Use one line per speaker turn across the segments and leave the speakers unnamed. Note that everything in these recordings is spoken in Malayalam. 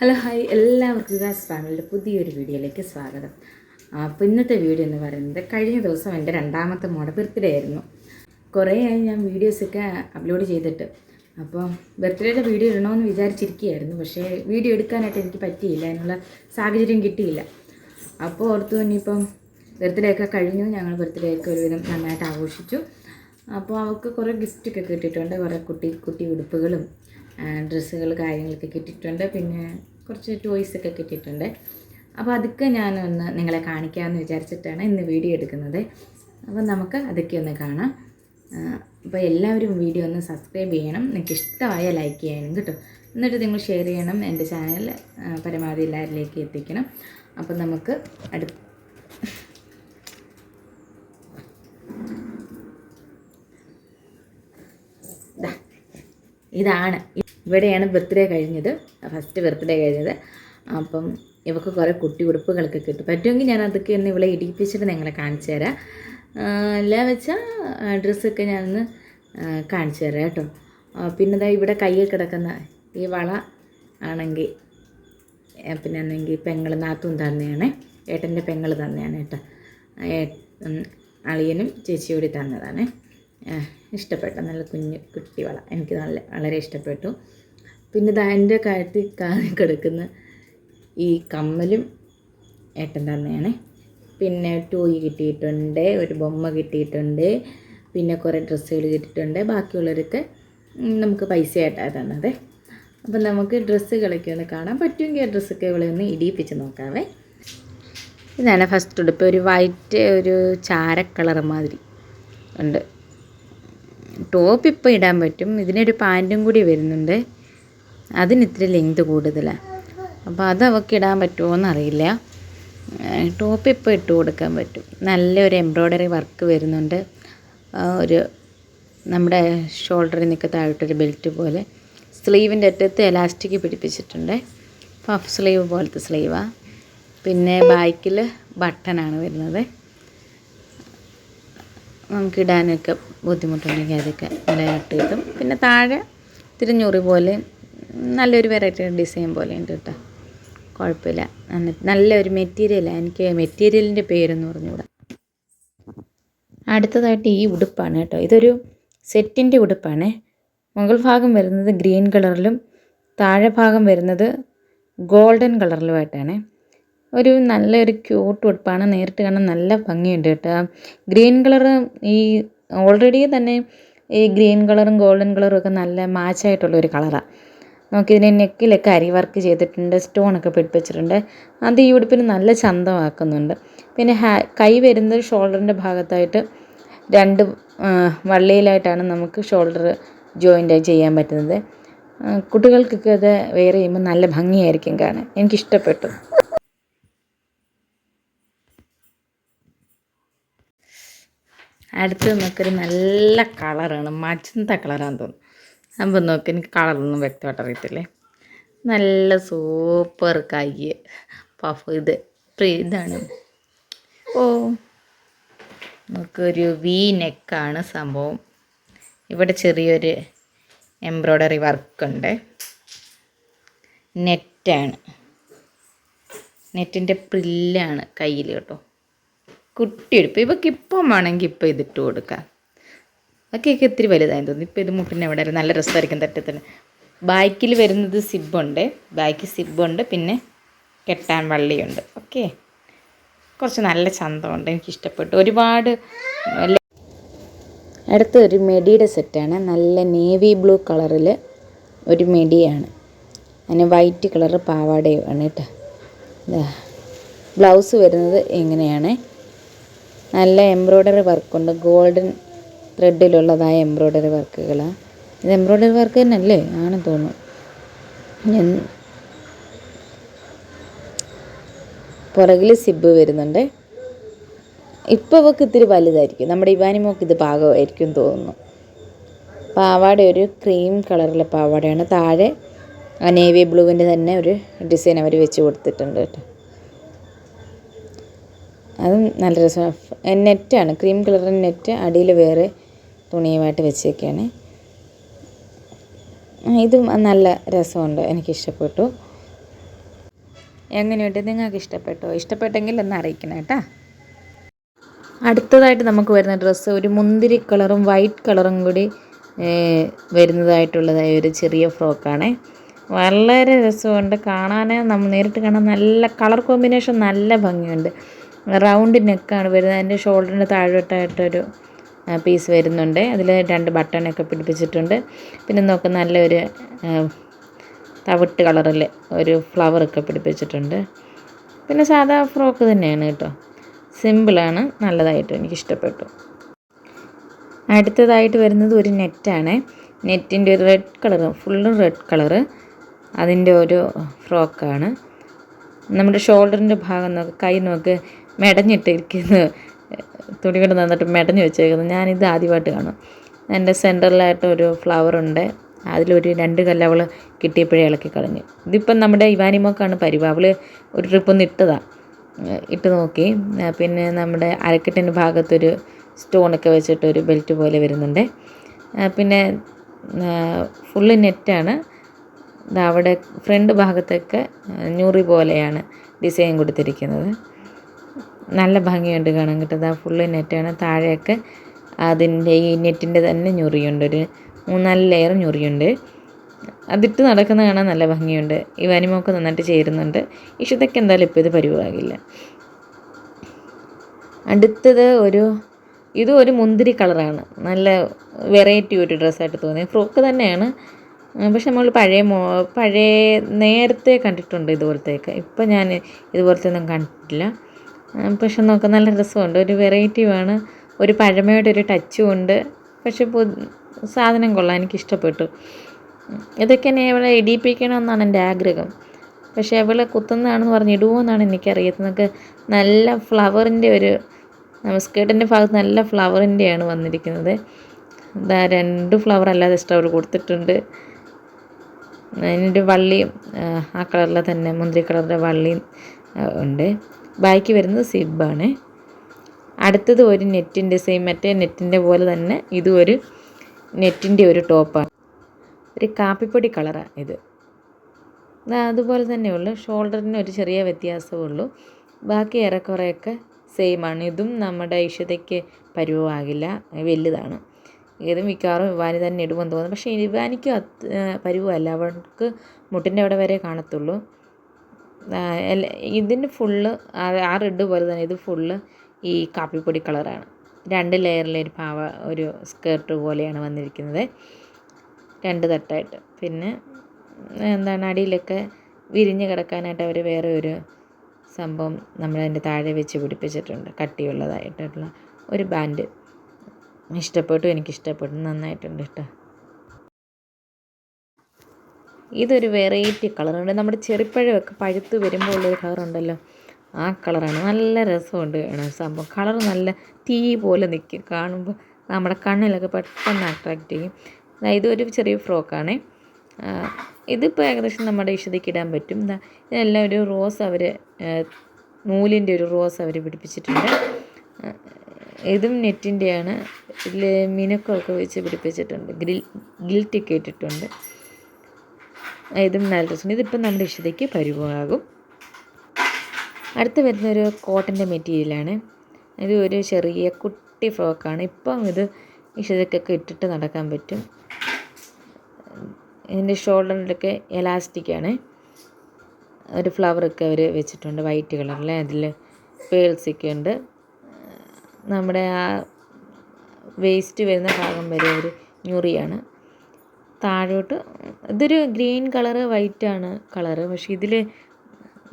Hello hi. എല്ലാവർക്കും ഗാസ് ഫാമിലിയുടെ പുതിയൊരു വീഡിയോയിലേക്ക് സ്വാഗതം. അപ്പോൾ ഇന്നത്തെ വീഡിയോ എന്ന് പറയുന്നത് കഴിഞ്ഞ ദിവസം എന്റെ രണ്ടാമത്തെ മോടെ ബർത്ത്ഡേ ആയിരുന്നു. കുറേയായി ഞാൻ വീഡിയോസൊക്കെ അപ്ലോഡ് ചെയ്തിട്ട്. അപ്പോൾ ബർത്ത്ഡേയുടെ വീഡിയോ ഇടണമെന്ന് വിചാരിച്ചിരിക്കുകയായിരുന്നു. പക്ഷേ വീഡിയോ എടുക്കാനായിട്ട് എനിക്ക് പറ്റിയില്ല. അതിനുള്ള സാഹചര്യം കിട്ടിയില്ല. അപ്പോൾ ഓർത്തു ഇനിയിപ്പം ബർത്ത്ഡേ ഒക്കെ കഴിഞ്ഞു. ഞങ്ങൾ ബർത്ത്ഡേ ഒക്കെ ഒരുവിധം നന്നായിട്ട് ആഘോഷിച്ചു. അപ്പോൾ അവൾക്ക് കുറേ ഗിഫ്റ്റൊക്കെ കിട്ടിയിട്ടുണ്ട്. കുറേ കുട്ടി കുട്ടി ഉടുപ്പുകളും ഡ്രസ്സുകൾ കാര്യങ്ങളൊക്കെ കിട്ടിയിട്ടുണ്ട്. പിന്നെ കുറച്ച് ടോയ്സ് ഒക്കെ കിട്ടിയിട്ടുണ്ട്. അപ്പോൾ അതൊക്കെ ഞാനൊന്ന് നിങ്ങളെ കാണിക്കാമെന്ന് വിചാരിച്ചിട്ടാണ് ഇന്ന് വീഡിയോ എടുക്കുന്നത്. അപ്പോൾ നമുക്ക് അതൊക്കെ ഒന്ന് കാണാം. അപ്പോൾ എല്ലാവരും വീഡിയോ ഒന്ന് സബ്സ്ക്രൈബ് ചെയ്യണം. നിങ്ങൾക്ക് ഇഷ്ടമായ ലൈക്ക് ചെയ്യണം കേട്ടോ. എന്നിട്ട് നിങ്ങൾ ഷെയർ ചെയ്യണം. എന്റെ ചാനൽ പരമാവധി എല്ലാവരിലേക്ക് എത്തിക്കണം. അപ്പോൾ നമുക്ക് ദാ, ഇതാണ്. ഇവിടെയാണ് ബർത്ത്ഡേ കഴിഞ്ഞത്. ഫസ്റ്റ് ബർത്ത്ഡേ കഴിഞ്ഞത്. അപ്പം ഇവക്ക് കുറേ കുട്ടി ഉടുപ്പുകളൊക്കെ കിട്ടും. പറ്റുമെങ്കിൽ ഞാൻ അതൊക്കെ ഒന്ന് ഇവളെ ഇടിപ്പിച്ചിട്ട് നിങ്ങളെ കാണിച്ചു തരാം. എല്ലാം വെച്ചാൽ ഡ്രസ്സൊക്കെ ഞാനൊന്ന് കാണിച്ചു തരാം കേട്ടോ. പിന്നെ ദാ ഇവിടെ കയ്യിൽ കിടക്കുന്ന ഈ വള ആണെങ്കിൽ പിന്നെ എന്നെങ്കിൽ പെങ്ങൾ നാത്തും തന്നെയാണ്. ഏട്ടന്റെ പെങ്ങൾ തന്നെയാണ് കേട്ടോ. അളിയനും ചേച്ചിയോടി തന്നതാണ്. ഇഷ്ടപ്പെട്ട നല്ല കുഞ്ഞ് കുട്ടി വള. എനിക്ക് നല്ല വളരെ ഇഷ്ടപ്പെട്ടു. പിന്നെ ഇതാ എന്റെ കാര്യത്തിൽ കാതി കിടക്കുന്ന ഈ കമ്മലും ഏട്ടൻ തന്നെയാണ്. പിന്നെ ടോയ് കിട്ടിയിട്ടുണ്ട് ഒരു ബൊമ്മ കിട്ടിയിട്ടുണ്ട് പിന്നെ കുറേ ഡ്രസ്സുകൾ കിട്ടിയിട്ടുണ്ട്. ബാക്കിയുള്ളവരൊക്കെ നമുക്ക് നമുക്ക് പൈസയായിട്ടാണ് തന്നത്. അപ്പം നമുക്ക് ഡ്രസ്സുകളൊക്കെ ഒന്ന് കാണാൻ പറ്റുമെങ്കിൽ ആ ഡ്രസ്സൊക്കെ ഇവിടെ ഒന്ന് ഇടിയിപ്പിച്ച് നോക്കാവേ. ഇതാണ് ഫസ്റ്റ് ഉടുപ്പ് ഒരു വൈറ്റ് ഒരു ചാര കളർ മാതിരി ഉണ്ട്. ടോപ്പ് ഇപ്പോൾ ഇടാൻ പറ്റും. ഇതിനൊരു പാന്റും കൂടി വരുന്നുണ്ട്. അതിന് ഇത്തിരി ലെങ്ത് കൂടുതലാണ് അപ്പോൾ അത് അവൾക്ക് ഇടാൻ പറ്റുമോ എന്നറിയില്ല ടോപ്പ് ഇപ്പോൾ ഇട്ട് കൊടുക്കാൻ പറ്റും. നല്ലൊരു എംബ്രോയ്ഡറി വർക്ക് വരുന്നുണ്ട്. ഒരു നമ്മുടെ ഷോൾഡറിൽ നിൽക്കുക താഴോട്ടൊരു ബെൽറ്റ് പോലെ. സ്ലീവിന്റെ അറ്റത്ത് എലാസ്റ്റിക് പിടിപ്പിച്ചിട്ടുണ്ട്. പഫ് സ്ലീവ് പോലത്തെ സ്ലീവാണ് പിന്നെ ബാക്കിൽ ബട്ടണാണ് വരുന്നത്. നമുക്ക് ഇടാനൊക്കെ ബുദ്ധിമുട്ടുണ്ടെങ്കിൽ അതൊക്കെ നിലനിട്ട് കിട്ടും. പിന്നെ താഴെ തിരിഞ്ഞുറി പോലെ നല്ലൊരു വെറൈറ്റി ഡിസൈൻ പോലെ ഉണ്ട് കേട്ടോ കുഴപ്പമില്ല നല്ലൊരു മെറ്റീരിയലാണ് എനിക്ക് മെറ്റീരിയലിന്റെ പേരെന്ന് പറഞ്ഞുകൂടാ. അടുത്തതായിട്ട് ഈ ഉടുപ്പാണ് കേട്ടോ ഇതൊരു സെറ്റിന്റെ ഉടുപ്പാണ്. മുകൾ ഭാഗം വരുന്നത് ഗ്രീൻ കളറിലും താഴെ ഭാഗം വരുന്നത് ഗോൾഡൻ കളറിലുമായിട്ടാണ്. ഒരു നല്ലൊരു ക്യൂട്ട് ഉടുപ്പാണ്. നേരിട്ട് കാണാൻ നല്ല ഭംഗിയുണ്ട് കേട്ടോ ഗ്രീൻ കളർ ഈ ഓൾറെഡി തന്നെ ഈ ഗ്രീൻ കളറും ഗോൾഡൻ കളറും ഒക്കെ നല്ല മാച്ചായിട്ടുള്ള ഒരു കളറാണ് നമുക്കിതിനെ നെക്കിലൊക്കെ അരി വർക്ക് ചെയ്തിട്ടുണ്ട് സ്റ്റോണൊക്കെ പിടിപ്പിച്ചിട്ടുണ്ട്. അത് ഈ ഉടുപ്പിന് നല്ല ചന്തമാക്കുന്നുണ്ട്. പിന്നെ ഹാ കൈ വരുന്നത് ഷോൾഡറിന്റെ ഭാഗത്തായിട്ട് രണ്ട് വള്ളിയിലായിട്ടാണ് നമുക്ക് ഷോൾഡർ ജോയിന്റ് ചെയ്യാൻ പറ്റുന്നത്. കുട്ടികൾക്കൊക്കെ അത് വെയർ ചെയ്യുമ്പോൾ നല്ല ഭംഗിയായിരിക്കും കാണാൻ. എനിക്കിഷ്ടപ്പെട്ടു. അടുത്ത് നമുക്കൊരു നല്ല കളറാണ് മജന്ത കളറാന്ന് തോന്നുന്നു. അപ്പോൾ നോക്കി എനിക്ക് കളറൊന്നും വ്യക്തമായിട്ട് അറിയത്തില്ലേ? നല്ല സൂപ്പർ കൈ പഫ് ഇത് ഇതാണ്. ഓ നമുക്കൊരു വി നെക്കാണ് സംഭവം. ഇവിടെ ചെറിയൊരു എംബ്രോയ്ഡറി വർക്കുണ്ട് നെറ്റാണ് നെറ്റിന്റെ പ്രില്ലാണ് കയ്യിൽ കേട്ടോ. കുട്ടിയെടുപ്പ് ഇവക്ക് ഇപ്പം വേണമെങ്കിൽ ഇപ്പം ഇതിട്ട് കൊടുക്കാം. അതൊക്കെയൊക്കെ ഇത്തിരി വലുതായി തോന്നി ഇപ്പോൾ ഇത് മുട്ടിന് എവിടെ നല്ല രസമായിരിക്കും തട്ടത്തിന് ബാക്കിൽ വരുന്നത് സിബുണ്ട്. ബാക്കി സിബുണ്ട് പിന്നെ കെട്ടാൻ വള്ളിയുണ്ട്. ഓക്കെ. കുറച്ച് നല്ല ചന്തമുണ്ട്. എനിക്ക് ഇഷ്ടപ്പെട്ടു ഒരുപാട് അടുത്ത ഒരു മെഡിയുടെ സെറ്റാണ്. നല്ല നേവി ബ്ലൂ കളറിൽ ഒരു മെഡിയാണ് അതിന് വൈറ്റ് കളർ പാവാടയാണ് കേട്ടോ. ഇതാ ബ്ലൗസ് വരുന്നത് എങ്ങനെയാണ്? നല്ല എംബ്രോയ്ഡറി വർക്കുണ്ട്. ഗോൾഡൻ ത്രെഡിലുള്ളതായ എംബ്രോയ്ഡറി വർക്കുകൾ ഇത് എംബ്രോയ്ഡറി വർക്ക് തന്നെയല്ലേ? ആണെന്ന് തോന്നുന്നു. പുറകിൽ സിബ് വരുന്നുണ്ട്. ഇപ്പോൾ അവൾക്ക് ഇത്തിരി വലുതായിരിക്കും. നമ്മുടെ ഇവാനിമോക്ക് ഇത് പാകമായിരിക്കും തോന്നുന്നു. പാവാട ഒരു ക്രീം കളറിലെ പാവാടയാണ്. താഴെ ആ നേവി ബ്ലൂവിന്റെ തന്നെ ഒരു ഡിസൈൻ അവർ വെച്ച് കൊടുത്തിട്ടുണ്ട് കേട്ടോ. അതും നല്ല രസമാണ്. നെറ്റാണ്. ക്രീം കളറിന്റെ നെറ്റ് അടിയിൽ വേറെ തുണിയുമായിട്ട് വെച്ചേക്കാണ്. ഇതും നല്ല രസമുണ്ട്. എനിക്കിഷ്ടപ്പെട്ടു. എങ്ങനെയുണ്ട്? നിങ്ങൾക്ക് ഇഷ്ടപ്പെട്ടോ ഇഷ്ടപ്പെട്ടെങ്കിൽ ഒന്ന് അറിയിക്കണം കേട്ടോ. അടുത്തതായിട്ട് നമുക്ക് വരുന്ന ഡ്രസ്സ് ഒരു മുന്തിരി കളറും വൈറ്റ് കളറും കൂടി വരുന്നതായിട്ടുള്ളതായ ഒരു ചെറിയ ഫ്രോക്കാണ്. വളരെ രസമുണ്ട്. കാണാൻ നമ്മൾ നേരിട്ട് കാണാൻ നല്ല കളർ കോമ്പിനേഷൻ നല്ല ഭംഗിയുണ്ട്. റൗണ്ട് നെക്കാണ് വരുന്നത്. അതിന്റെ ഷോൾഡറിന്റെ താഴോട്ടായിട്ടൊരു പീസ് വരുന്നുണ്ട്. അതിൽ രണ്ട് ബട്ടണൊക്കെ പിടിപ്പിച്ചിട്ടുണ്ട്. പിന്നെ നോക്ക് നല്ലൊരു തവിട്ട് കളറിൽ ഒരു ഫ്ലവറൊക്കെ പിടിപ്പിച്ചിട്ടുണ്ട്. പിന്നെ സാധാ ഫ്രോക്ക് തന്നെയാണ് കേട്ടോ. സിമ്പിളാണ് നല്ലതായിട്ട് എനിക്ക് ഇഷ്ടപ്പെട്ടു അടുത്തതായിട്ട് വരുന്നത് ഒരു നെറ്റാണ് നെറ്റിന്റെ ഒരു റെഡ് കളർ ഫുള്ളും റെഡ് കളറ് അതിന്റെ ഒരു ഫ്രോക്കാണ് നമ്മുടെ ഷോൾഡറിന്റെ ഭാഗം നോക്ക് കൈ നോക്ക് മെടഞ്ഞിട്ടിരിക്കുന്നു. തുണി കൊണ്ട് നന്നിട്ട് മെടഞ്ഞ് വെച്ചേക്കുന്നത് ഞാനിത് ആദ്യമായിട്ട് കാണും. എന്റെ സെന്ററിലായിട്ട് ഒരു ഫ്ലവർ ഉണ്ട്. അതിലൊരു രണ്ട് കല്ല് അവൾ കിട്ടിയപ്പോഴേ ഇളക്കി കളഞ്ഞു. ഇതിപ്പം നമ്മുടെ ഇവാനിമോക്കാണ് പരിവ്. അവൾ ഒരു ട്രിപ്പ് ഒന്ന് ഇട്ടതാണ് ഇട്ട് നോക്കി. പിന്നെ നമ്മുടെ അരക്കെട്ടിന്റെ ഭാഗത്തൊരു സ്റ്റോണൊക്കെ വെച്ചിട്ട് ഒരു ബെൽറ്റ് പോലെ വരുന്നുണ്ട്. പിന്നെ ഫുള്ള് നെറ്റാണ് അവിടെ ഫ്രണ്ട് ഭാഗത്തൊക്കെ ഞൂറി പോലെയാണ് ഡിസൈൻ കൊടുത്തിരിക്കുന്നത്. നല്ല ഭംഗിയുണ്ട് കാണാൻ കിട്ടുന്നത്. ആ ഫുള്ള് നെറ്റാണ്. താഴെയൊക്കെ അതിന്റെ ഈ നെറ്റിന്റെ തന്നെ ഞൊറിയുണ്ട്. ഒരു മൂന്നാൽ ലെയർ ഞൊറിയുണ്ട്. അതിട്ട് നടക്കുന്ന കാണാൻ നല്ല ഭംഗിയുണ്ട്. ഈ വനിമൊക്കെ നന്നായിട്ട് ചേരുന്നുണ്ട്. ഇഷുതൊക്കെ എന്തായാലും ഇപ്പോൾ ഇത് പരിവാകില്ല അടുത്തത് ഒരു ഇത് ഒരു മുന്തിരി കളറാണ്. നല്ല വെറൈറ്റി ഒരു ഡ്രസ്സായിട്ട് തോന്നി ഫ്രോക്ക് തന്നെയാണ്. പക്ഷെ നമ്മൾ പഴയ മോ പഴയ നേരത്തെ കണ്ടിട്ടുണ്ട് ഇതുപോലത്തെയൊക്കെ. ഇപ്പം ഞാൻ ഇതുപോലത്തെ ഒന്നും കണ്ടിട്ടില്ല. പക്ഷെ നോക്കാൻ നല്ല രസമുണ്ട്. ഒരു വെറൈറ്റിയുമാണ് ഒരു പഴമയുടെ ഒരു ടച്ചും ഉണ്ട്. പക്ഷെ സാധനം കൊള്ളാം എനിക്കിഷ്ടപ്പെട്ടു. ഇതൊക്കെ എന്നെ ഇവിടെ ഇടിയിപ്പിക്കണമെന്നാണ് എന്റെ ആഗ്രഹം. പക്ഷേ അവളെ കുത്തുന്നതാണെന്ന് പറഞ്ഞ് ഇടുമോ എന്നാണ് എനിക്കറിയാത്തത്. നമുക്ക് നല്ല ഫ്ലവറിന്റെ ഒരു സ്കേർട്ടിന്റെ ഭാഗത്ത് നല്ല ഫ്ലവറിന്റെയാണ് വന്നിരിക്കുന്നത്. ഇതാ രണ്ട് ഫ്ലവർ അല്ലാതെ ഇഷ്ടം അവർ കൊടുത്തിട്ടുണ്ട്. അതിന്റെ വള്ളിയും ആ, കളറിൽ തന്നെ മുന്തിരി കളറിന്റെ വള്ളിയും ഉണ്ട്. ബാക്കി വരുന്നത് സിബാണ്. അടുത്തത് ഒരു നെറ്റിന്റെ സെയിം മറ്റേ നെറ്റിന്റെ പോലെ തന്നെ ഇതും ഒരു നെറ്റിന്റെ ഒരു ടോപ്പാണ്. ഒരു കാപ്പിപ്പൊടി കളറാണ് ഇത്. അതുപോലെ തന്നെ ഉള്ളു. ഷോൾഡറിന് ഒരു ചെറിയ വ്യത്യാസമേ ഉള്ളൂ. ബാക്കി ഏറെക്കുറെയൊക്കെ സെയിമാണ് ഇതും നമ്മുടെ ഇഷതയ്ക്ക് പരുവമാകില്ല. വലുതാണ്. ഏതും മിക്കവാറും ഇവാനി തന്നെ ഇടുമെന്ന് തോന്നുന്നു. പക്ഷേ ഇവാനിക്കും അത് പരുവമല്ല. അവൾക്ക് മുട്ടിന്റെ അവിടെ വരെ കാണത്തുള്ളൂ. ഇതിന് ഫുള്ള് ആ റെഡ് പോലെ തന്നെ ഇത് ഫുള്ള് ഈ കാപ്പിപ്പൊടി കളറാണ് രണ്ട് ലെയറിലെ ഒരു പാവ ഒരു സ്കേർട്ട് പോലെയാണ് വന്നിരിക്കുന്നത്. രണ്ട് തട്ടായിട്ട്. പിന്നെ എന്താണ് അടിയിലൊക്കെ വിരിഞ്ഞ് കിടക്കാനായിട്ട് അവർ വേറെ ഒരു സംഭവം നമ്മളതിന്റെ താഴെ വെച്ച് പിടിപ്പിച്ചിട്ടുണ്ട്. കട്ടിയുള്ളതായിട്ടുള്ള ഒരു ബാൻഡ് ഇഷ്ടപ്പെട്ടു എനിക്കിഷ്ടപ്പെട്ടു. നന്നായിട്ടുണ്ട് കേട്ടോ ഇതൊരു വെറൈറ്റി കളറുണ്ട് നമ്മുടെ ചെറുപ്പഴമൊക്കെ പഴുത്ത് വരുമ്പോൾ ഉള്ളൊരു കളറുണ്ടല്ലോ ആ കളറാണ് നല്ല രസമുണ്ട് സംഭവം കളർ നല്ല തീ പോലെ നിൽക്കും കാണുമ്പോൾ നമ്മുടെ കണ്ണിലൊക്കെ പെട്ടെന്ന് അട്രാക്റ്റ് ചെയ്യും. ഇതൊരു ചെറിയ ഫ്രോക്കാണ് ഇതിപ്പോൾ ഏകദേശം നമ്മുടെ ഇഷ്ടതയ്ക്ക് ഇടാൻ പറ്റും. എന്താ ഇതെല്ലാം ഒരു റോസ് അവർ നൂലിന്റെ ഒരു റോസ് അവർ പിടിപ്പിച്ചിട്ടുണ്ട്. ഇതും നെറ്റിന്റെയാണ് ഇതിൽ വെച്ച് പിടിപ്പിച്ചിട്ടുണ്ട്. ഗ്രിൽ ഗിൽറ്റൊക്കെ ഇട്ടിട്ടുണ്ട് ഇതും നല്ല രസമുണ്ട്. ഇതിപ്പം നമ്മുടെ ഇഷ്ടത്തേക്ക് പരുവമാകും അടുത്ത് വരുന്നൊരു കോട്ടന്റെ മെറ്റീരിയലാണ്. ഇത് ഒരു ചെറിയ കുട്ടി ഫ്രോക്കാണ്. ഇപ്പം ഇത് ഇഷ്ടത്തേക്കൊക്കെ ഇട്ടിട്ട് നടക്കാൻ പറ്റും. ഇതിന്റെ ഷോൾഡറിലൊക്കെ എലാസ്റ്റിക്കാണ് ഒരു ഫ്ലവറൊക്കെ അവർ വെച്ചിട്ടുണ്ട് വൈറ്റ് കളറിൽ അതിൽ പേൾസൊക്കെ ഉണ്ട്. നമ്മുടെ ആ വേസ്റ്റ് വരുന്ന ഭാഗം വരെ ഒരു ഞുറിയാണ്. താഴോട്ട് ഇതൊരു ഗ്രീൻ കളറ് വൈറ്റാണ് കളറ്. പക്ഷേ ഇതിൽ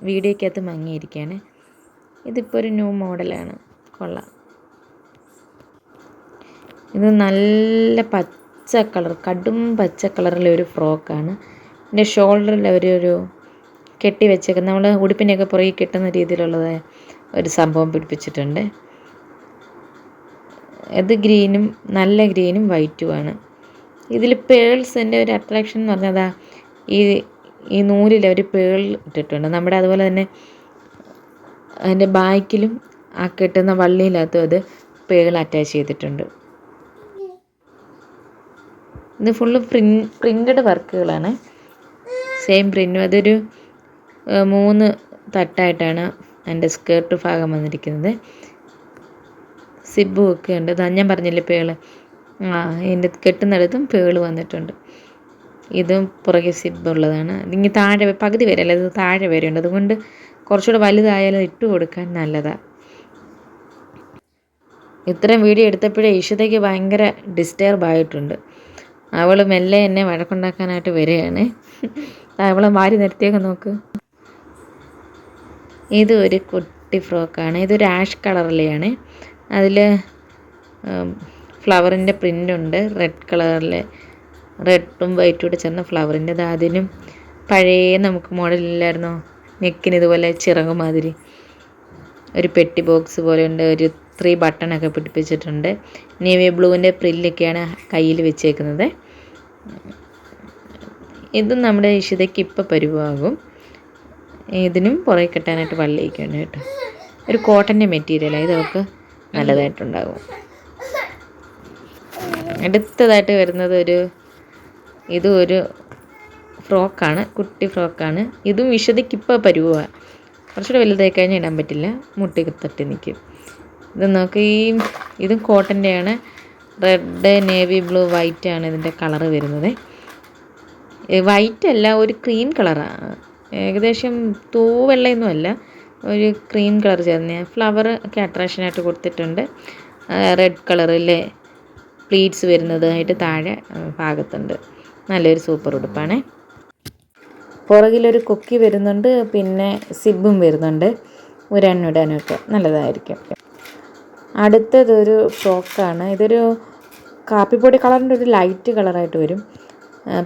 വീഡിയോക്കകത്ത് മങ്ങിയിരിക്കുകയാണ്. ഇതിപ്പോൾ ഒരു ന്യൂ മോഡലാണ്. കൊള്ളാം. ഇത് നല്ല പച്ച കളർ കടും പച്ച കളറിലെ ഒരു ഫ്രോക്കാണ്. ഇതിന്റെ ഷോൾഡറിൽ ഒരു ഒരു കെട്ടി വെച്ചേക്കുന്ന നമ്മൾ ഉടുപ്പിന്റെയൊക്കെ പുറകെ കെട്ടുന്ന രീതിയിലുള്ളത് ഒരു സംഭവം പിടിപ്പിച്ചിട്ടുണ്ട്. ഇത് ഗ്രീനും നല്ല ഗ്രീനും വൈറ്റുമാണ്. ഇതിൽ പേൾസിന്റെ ഒരു അട്രാക്ഷൻ എന്ന് പറഞ്ഞാൽ അതാ ഈ ഈ നൂലിൽ ഒരു പേൾ ഇട്ടിട്ടുണ്ട്. നമ്മുടെ അതുപോലെ തന്നെ അതിന്റെ ബാക്കിലും ആ കെട്ടുന്ന വള്ളിയിലകത്തും അത് പേൾ അറ്റാച്ച് ചെയ്തിട്ടുണ്ട്. ഇത് ഫുള്ള് പ്രിൻ പ്രിന്റഡ് വർക്കുകളാണ്. സെയിം പ്രിന്റും അതൊരു മൂന്ന് തട്ടായിട്ടാണ് എന്റെ സ്കേർട്ട് ഭാഗം വന്നിരിക്കുന്നത്. സിബ് ഒക്കെ ഉണ്ട് ഞാൻ പറഞ്ഞില്ലേ പേൾ. ഇതിന്റെ കെട്ടുന്നിടത്തും പേൾ വന്നിട്ടുണ്ട്. ഇതും പുറകെ സിബ് ഉള്ളതാണ് ഇതിങ്ങ് താഴെ പകുതി വരെ അല്ല ഇത് താഴെ വരെ ഉണ്ട് അതുകൊണ്ട് കുറച്ചുകൂടെ വലുതായാലും ഇട്ട് കൊടുക്കാൻ നല്ലതാണ് ഇത്രയും വീഡിയോ എടുത്തപ്പോഴേ ഇഷിതയ്ക്ക് ഭയങ്കര ഡിസ്റ്റർബ് ആയിട്ടുണ്ട്. അവൾ മെല്ലെ എന്നെ വഴക്കുണ്ടാക്കാനായിട്ട് വരികയാണ്. അവളെ മാറി നിർത്തിയൊക്കെ നോക്ക്. ഇത് ഒരു കുട്ടി ഫ്രോക്കാണ്. ഇതൊരു ആഷ് കളറിലെയാണ്. അതിൽ ഫ്ലവറിന്റെ പ്രിന്റ് ഉണ്ട് റെഡ് കളറിൽ റെഡും വൈറ്റും കൂടെ ചേർന്ന ഫ്ലവറിന്റെ അത് അതിനും പഴയ നമുക്ക് മോഡലില്ലായിരുന്നോ നെക്കിന് ഇതുപോലെ ചിറക് മാതിരി. ഒരു പെട്ടി ബോക്സ് പോലെ ഉണ്ട്. ഒരു ത്രീ ബട്ടണൊക്കെ പിടിപ്പിച്ചിട്ടുണ്ട്. നേവി ബ്ലൂവിന്റെ പ്രില്ലൊക്കെയാണ് കയ്യിൽ വെച്ചേക്കുന്നത്. ഇതും നമ്മുടെ ഇഷിതയ്ക്ക് ഇപ്പം പരുവാകും. ഇതിനും പുറകെ കെട്ടാനായിട്ട് വള്ളിയൊക്കെയുണ്ട് കേട്ടോ. ഒരു കോട്ടന്റെ മെറ്റീരിയലാണ് ഇതൊക്കെ നല്ലതായിട്ടുണ്ടാകും. അടുത്തതായിട്ട് വരുന്നത് ഒരു ഇതും ഒരു ഫ്രോക്കാണ് കുട്ടി ഫ്രോക്കാണ്. ഇതും വിശദിക്ക് ഇപ്പോൾ പരുവാണ് കുറച്ചുകൂടെ വലുതായി കഴിഞ്ഞാൽ ഇടാൻ പറ്റില്ല. മുട്ടി തട്ടി നിൽക്കും ഇത് നോക്ക് ഈ ഇതും കോട്ടന്റെയാണ്. റെഡ് നേവി ബ്ലൂ വൈറ്റ് ആണ് ഇതിന്റെ കളറ് വരുന്നത്. വൈറ്റ് അല്ല ഒരു ക്രീം കളറാണ് ഏകദേശം തൂവെള്ളയൊന്നും അല്ല. ഒരു ക്രീം കളർ ചേർന്ന്. ഫ്ലവർ ഒക്കെ അട്രാക്ഷനായിട്ട് കൊടുത്തിട്ടുണ്ട്. റെഡ് കളറിലെ പ്ലീറ്റ്സ് വരുന്നതായിട്ട് താഴെ ഭാഗത്തുണ്ട്. നല്ലൊരു സൂപ്പർ ഉടുപ്പാണ്. പുറകിലൊരു കൊക്കി വരുന്നുണ്ട് പിന്നെ സിബും വരുന്നുണ്ട്. ഉരാനുടാനൊക്കെ നല്ലതായിരിക്കും. അടുത്തതൊരു ഫ്രോക്കാണ്. ഇതൊരു കാപ്പിപ്പൊടി കളറിന്റെ ഒരു ലൈറ്റ് കളറായിട്ട് വരും.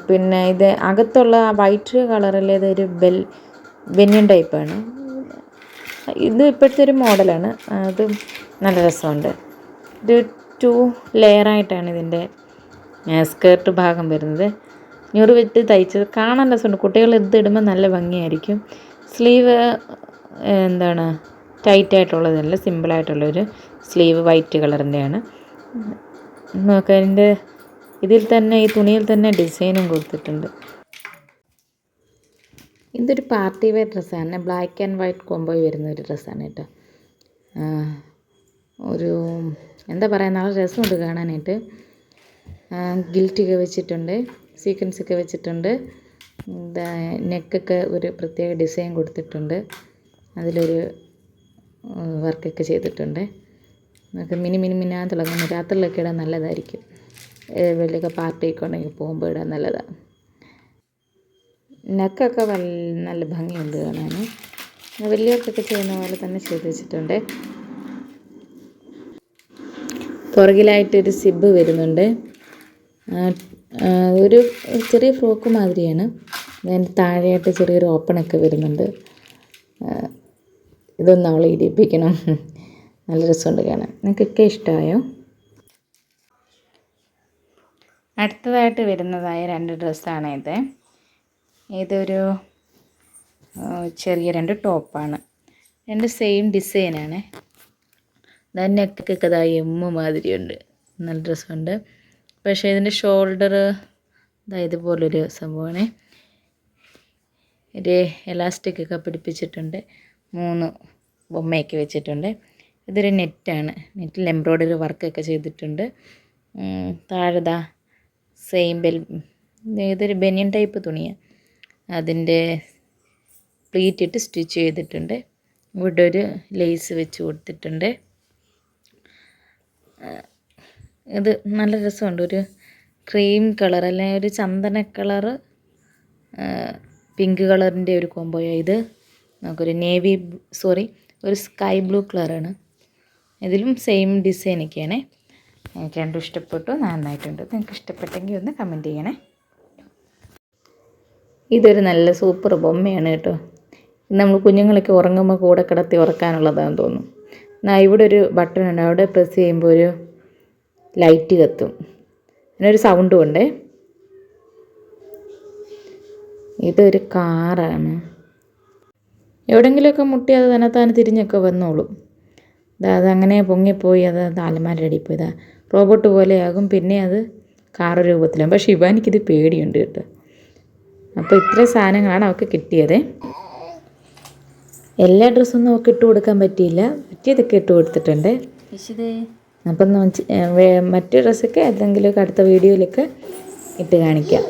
പിന്നെ ഇത് അകത്തുള്ള വൈറ്റ് കളറിൽ ഇതൊരു ബെൽ ബെന്യൻ ടൈപ്പാണ്. ഇത് ഇപ്പോഴത്തെ ഒരു മോഡലാണ്. അത് നല്ല രസമുണ്ട്. ഇത് ടു ലെയറായിട്ടാണ് ഇതിന്റെ സ്കേർട്ട് ഭാഗം വരുന്നത്. ഞൊറു വെച്ച് തയ്ച്ചത് കാണാൻ രസമുണ്ട്. കുട്ടികൾ ഇത് ഇടുമ്പോൾ നല്ല ഭംഗിയായിരിക്കും. സ്ലീവ് എന്താണ് ടൈറ്റ് ആയിട്ടുള്ളതല്ല സിമ്പിളായിട്ടുള്ളൊരു സ്ലീവ് വൈറ്റ് കളറിന്റെയാണ്. നോക്കാം അതിന്റെ ഇതിൽ തന്നെ ഈ തുണിയിൽ തന്നെ ഡിസൈനും കൊടുത്തിട്ടുണ്ട്. ഇതൊരു പാർട്ടി വെയർ ഡ്രസ്സാണ്. ബ്ലാക്ക് ആൻഡ് വൈറ്റ് കോംബോയി വരുന്ന ഒരു ഡ്രസ്സാണ് കേട്ടോ. ഒരു എന്താ പറയുക നല്ല രസമുണ്ട് കാണാനായിട്ട്. ഗിൽറ്റൊക്കെ വെച്ചിട്ടുണ്ട് സീക്വൻസ് ഒക്കെ വെച്ചിട്ടുണ്ട് നെക്കൊക്കെ ഒരു പ്രത്യേക ഡിസൈൻ കൊടുത്തിട്ടുണ്ട്. അതിലൊരു വർക്കൊക്കെ ചെയ്തിട്ടുണ്ട്. നമുക്ക് മിനി മിനി മിനാ തുടങ്ങുന്ന രാത്രിയിലൊക്കെ ഇടാൻ നല്ലതായിരിക്കും. വലിയൊക്കെ പാർട്ടിയൊക്കെ ഉണ്ടെങ്കിൽ പോകുമ്പോൾ ഇടാൻ നല്ലതാണ് നെക്കൊക്കെ നല്ല ഭംഗിയുണ്ട് കാണാൻ. വലിയവർക്കൊക്കെ ചെയ്യുന്ന പോലെ തന്നെ ചെയ്ത് വെച്ചിട്ടുണ്ട്. പുറകിലായിട്ടൊരു സിബ് വരുന്നുണ്ട്. ഒരു ചെറിയ ഫ്രോക്ക് മാതിരിയാണ്. അതിന്റെ താഴെയായിട്ട് ചെറിയൊരു ഓപ്പണൊക്കെ വരുന്നുണ്ട്. ഇതൊന്നും അവളെ ഇടിപ്പിക്കണം. നല്ല രസമുണ്ട് കാണാൻ. നിങ്ങൾക്കൊക്കെ ഇഷ്ടമായോ? അടുത്തതായിട്ട് വരുന്നതായ രണ്ട് ഡ്രസ്സാണ് ഇത്. ഇതൊരു ചെറിയ രണ്ട് ടോപ്പാണ്. രണ്ട് സെയിം ഡിസൈനാണ്. നെക്കൊക്കെ ഇതാ എമ്മ മാതിരിയുണ്ട്. നല്ല ഡ്രസ്സുണ്ട് പക്ഷേ ഇതിന്റെ ഷോൾഡർ ഇതാ ഇതുപോലൊരു സംഭവമാണ്. ഒരു എലാസ്റ്റിക് ഒക്കെ പിടിപ്പിച്ചിട്ടുണ്ട്. മൂന്ന് ബൊമ്മയൊക്കെ വെച്ചിട്ടുണ്ട്. ഇതൊരു നെറ്റാണ്. നെറ്റിൽ എംബ്രോയ്ഡറി വർക്കൊക്കെ ചെയ്തിട്ടുണ്ട്. താഴെതാ സെയിം ബെൽ ഇതൊരു ബനിയൻ ടൈപ്പ് തുണിയാണ് അതിന്റെ പ്ലീറ്റിട്ട് സ്റ്റിച്ച് ചെയ്തിട്ടുണ്ട്. ഇവിടെ ഒരു ലേസ് വെച്ച് കൊടുത്തിട്ടുണ്ട്. ഇത് നല്ല രസമുണ്ട്. ഒരു ക്രീം കളർ അല്ലെങ്കിൽ ഒരു ചന്ദന കളറ് പിങ്ക് കളറിന്റെ ഒരു കോമ്പോയാണ് ഇത്. നമുക്കൊരു നേവി സോറി ഒരു സ്കൈ ബ്ലൂ കളറാണ് ഇതിലും സെയിം ഡിസൈനൊക്കെയാണ് എനിക്ക് രണ്ടും ഇഷ്ടപ്പെട്ടു. നന്നായിട്ടുണ്ട്. നിങ്ങൾക്ക് ഇഷ്ടപ്പെട്ടെങ്കിൽ ഒന്ന് കമന്റ് ചെയ്യണേ. ഇതൊരു നല്ല സൂപ്പർ ബൊമ്മയാണ് കേട്ടോ. നമ്മൾ കുഞ്ഞുങ്ങളൊക്കെ ഉറങ്ങുമ്പോൾ കൂടെ കിടത്തി ഉറക്കാനുള്ളതാണെന്ന് തോന്നുന്നു. ഇവിടെ ഒരു ബട്ടൺ ഉണ്ട്. അവിടെ പ്രസ് ചെയ്യുമ്പോൾ ഒരു ലൈറ്റ് കത്തും. ഒരു സൗണ്ടും ഉണ്ട്. ഇതൊരു കാറാണ് എവിടെയെങ്കിലുമൊക്കെ മുട്ടി അത് തന്നെത്താനെ തിരിഞ്ഞൊക്കെ വന്നോളും. ഇതാ അങ്ങനെ പൊങ്ങിപ്പോയി. അത് താലമാരുടെ പോയി. ഇതാ റോബോട്ട് പോലെയാകും. പിന്നെ അത് കാർ രൂപത്തിലാകും. പക്ഷേ ഇവാനിക്കിത് പേടിയുണ്ട് കേട്ടോ. അപ്പോൾ ഇത്ര സാധനങ്ങളാണ് അവൾക്ക് കിട്ടിയത്. എല്ലാ അഡ്രസ്സും നമുക്ക് ഇട്ട് കൊടുക്കാൻ പറ്റിയില്ല. പറ്റിയതൊക്കെ ഇട്ട് കൊടുത്തിട്ടുണ്ട്. അപ്പം മറ്റു ഡ്രസ്സൊക്കെ ഏതെങ്കിലുമൊക്കെ അടുത്ത വീഡിയോയിലൊക്കെ ഇട്ട് കാണിക്കാം.